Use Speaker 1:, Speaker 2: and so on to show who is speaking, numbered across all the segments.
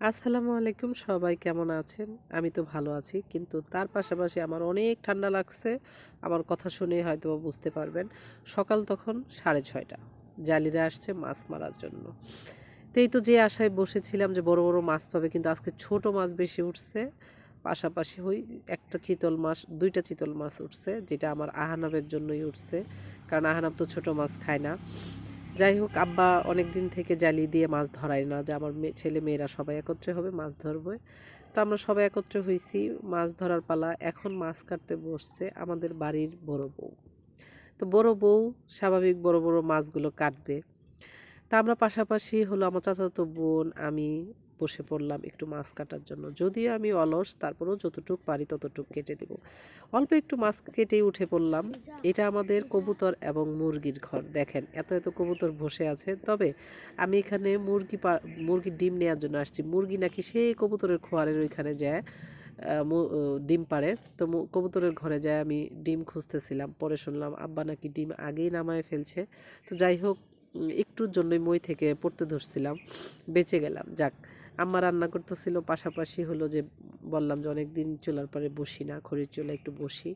Speaker 1: আসসালামু আলাইকুম, সবাই কেমন আছেন? আমি তো ভালো আছি, কিন্তু তার পাশাপাশি আমার অনেক ঠান্ডা লাগছে। আমার কথা শুনে হয়তো বুঝতে পারবেন, সকাল তখন সাড়ে ছয়টা। জালিরা আসছে মাছ মারার জন্য। তো এই তো যে আশায় বসেছিলাম যে বড় বড় মাছ পাবে, কিন্তু আজকে ছোট মাছ বেশি উঠছে। পাশাপাশি ওই একটা চিতল মাছ, দুইটা চিতল মাছ উঠছে, যেটা আমার আহানাবের জন্যই উঠছে। কারণ আহানাব তো ছোট মাছ খায় না। যাই হোক, আব্বা অনেক দিন থেকে জালি দিয়ে মাছ ধরায় না, যে আমার ছেলে মেয়েরা সবাই একত্রে হবে, মাছ ধরবে। তো আমরা সবাই একত্রে হয়েছি মাছ ধরার পালা। এখন মাছ কাটতে বসছে আমাদের বাড়ির বড় বউ। তো বড় বউ, স্বাভাবিক বড় বড় মাছগুলো কাটবে। তা আমরা পাশাপাশি হলো আমার চাচাতো বোন, আমি বসে পড়লাম একটু মাছ কাটার জন্য। যদিও আমি অলস, তারপরেও যতটুক পারি ততটুক কেটে দেব। অল্প একটু মাছ কেটেই উঠে পড়লাম। এটা আমাদের কবুতর এবং মুরগির ঘর। দেখেন, এত এত কবুতর বসে আছে। তবে আমি এখানে মুরগি মুরগির ডিম নেওয়ার জন্য আসছি। মুরগি নাকি সেই কবুতরের খোয়ারের ওইখানে যায় ডিম পাড়ে। তো কবুতরের ঘরে যায়, আমি ডিম খুঁজতেছিলাম। পরে শুনলাম, আব্বা নাকি ডিম আগেই নামায় ফেলছে। তো যাই হোক একটুর জন্যই মই থেকে পড়তে ধরছিলাম। বেঁচে গেলাম। যাক আম্মা রান্না করতেছিল, পাশাপাশি হলো যে বললাম যে অনেক দিন চুলার পরে বসি না, খড়ির চুলা একটু বসি।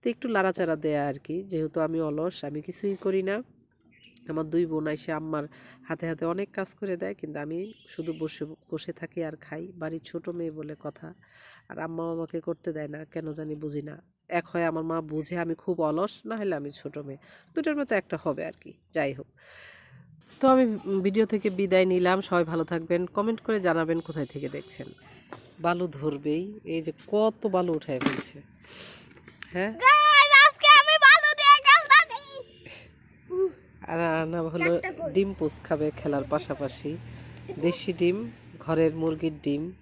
Speaker 1: তো একটু লাড়াচাড়া দেয়া আর কি, যেহেতু আমি অলস, আমি কিছুই করি না। আমার দুই বোন এসে আম্মার হাতে হাতে অনেক কাজ করে দেয়, কিন্তু আমি শুধু বসে বসে থাকি আর খাই। বাড়ির ছোট মেয়ে বলে কথা, আর আম্মা আমাকে করতে দেয় না, কেন জানি বুঝি না। এক হয় আমার মা বুঝে আমি খুব অলস, না হলে আমি ছোট মেয়ে। দুটোর মতো একটা হবে আর কি, যাই হোক। তো আমি ভিডিও থেকে বিদায় নিলাম। সবাই ভালো থাকবেন। কমেন্ট করে জানাবেন কোথায় থেকে দেখছেন। বালু ধরবেই। এই যে কত বালু উঠায় ফেলছে। হ্যাঁ? আর আনা হলো ডিম পোস খাবে খেলার পাশাপাশি। দেশি ডিম ঘরের মুরগির ডিম।